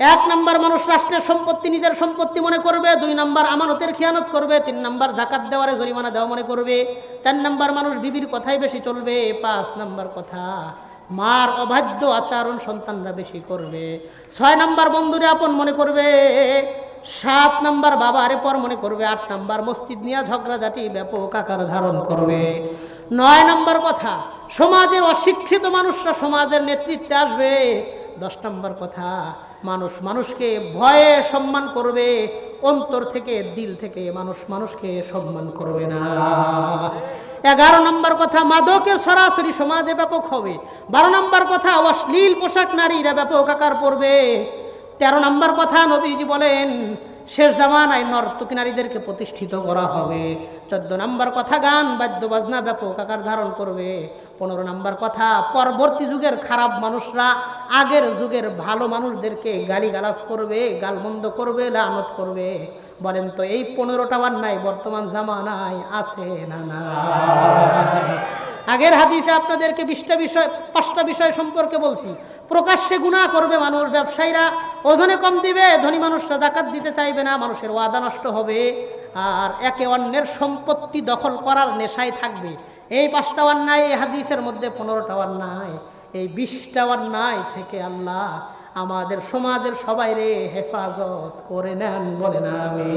এক নাম্বার মানুষ রাষ্ট্রের সম্পত্তি, নিজের সম্পত্তি মনে করবে, দুই নাম্বার আমানতের খেয়ানত করবে, তিন নাম্বার জাকাত দেওয়ারে জরিমানা দেওয়া মনে করবে, চার নাম্বার মানুষ বিবির কথাই বেশি চলবে, পাঁচ নাম্বার কথা, মার অবাধ্য আচরণ সন্তানরা বেশি করবে। ছয় নাম্বার বন্ধুরে আপন মনে করবে, সাত নাম্বার বাবা আরে পর মনে করবে, আট নাম্বার মসজিদ নিয়ে ঝগড়াঝাটি ব্যাপক আকার ধারণ করবে। নয় নাম্বার কথা, সমাজের অশিক্ষিত মানুষরা সমাজের নেতৃত্বে আসবে। দশ নম্বর কথা মানুষ, মানুষকে ভয়ে সম্মান করবে, অন্তর থেকে, দিল থেকে মানুষ মানুষকে সম্মান করবে না। এগারো নম্বর কথা, মাদকের সরাসরি সমাজে ব্যাপক হবে। বারো নম্বর কথা, অশ্লীল পোশাক নারীরা ব্যাপক আকার পড়বে। তেরো নম্বর কথা, নবীজি বলেন, শেষ জামানায় নর্তকী নারীদেরকে প্রতিষ্ঠিত করা হবে। চোদ্দ নম্বর কথা, গান, বাদ্য, বাজনা ব্যাপক আকার ধারণ করবে। পনেরো নম্বর কথা, পরবর্তী যুগের খারাপ মানুষরা আগের যুগের ভালো মানুষদেরকে গালিগালাজ করবে, গালমন্দ করবে, লানত করবে। বলেন তো, এই পনেরোটা নাই, বর্তমান জামানায় আছে না না আগের হাদিসে আপনাদেরকে বিশটা বিষয়, পাঁচটা বিষয় সম্পর্কে বলছি। প্রকাশ্যে গুণা করবে মানুষ, ব্যবসায়ীরা ওজনে কম দিবে, ধনী মানুষরা জাকাত দিতে চাইবে না, মানুষের ওয়াদা নষ্ট হবে। আর একে অন্যের সম্পত্তি দখল করার নেশায় থাকবে। এই পাঁচটা অন্যায়, এই হাদিসের মধ্যে পনেরোটা অন্যায়, এই বিশটা অন্যায় থেকে আল্লাহ আমাদের সমাজের সবাই রে হেফাজত করে নেন বলে না আমি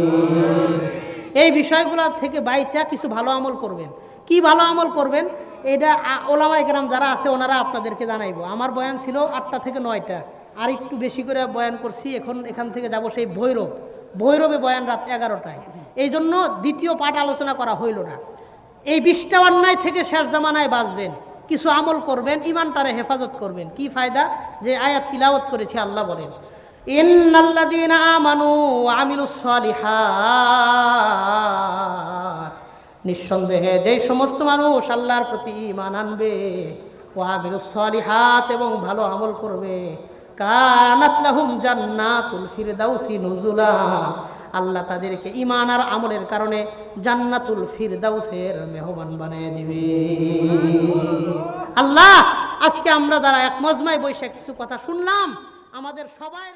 এই বিষয়গুলো থেকে বাইচা কিছু ভালো আমল করবেন। কি ভালো আমল করবেন? এটা ওলামায়ে কেরাম যারা আছে, ওনারা আপনাদেরকে জানাইব। আমার বয়ান ছিল আটটা থেকে নয়টা। আর একটু বেশি করে বয়ান করছি, এখন এখান থেকে যাব সেই ভৈরব। ভৈরবে বয়ান রাত এগারোটায়। এই জন্য দ্বিতীয় পাঠ আলোচনা করা হইল না। এই বিশটা অন্যায় থেকে শেষ জামানায় বাঁচবেন। কিছু আমল করবেন ইমানটারে হেফাজত করবেন। কি ফায়দা? যে আয়াত তিলাওয়াত করেছে আল্লাহ বলেন নিঃসন্দেহে যেই সমস্ত মানুষ আল্লাহর প্রতি ইমান আনবে, ও আমিলুস হাত এবং ভালো আমল করবে, কানাত লাহুম জান্নাতুল ফিরদাউসি নুজুলা। আল্লাহ তাদেরকে ইমান আর আমলের কারণে জান্নাতুল ফিরদাউসের মেহমান বানিয়ে দিবে। আল্লাহ, আজকে আমরা যারা এক মজমায় বৈশাখ কিছু কথা শুনলাম, আমাদের সবাই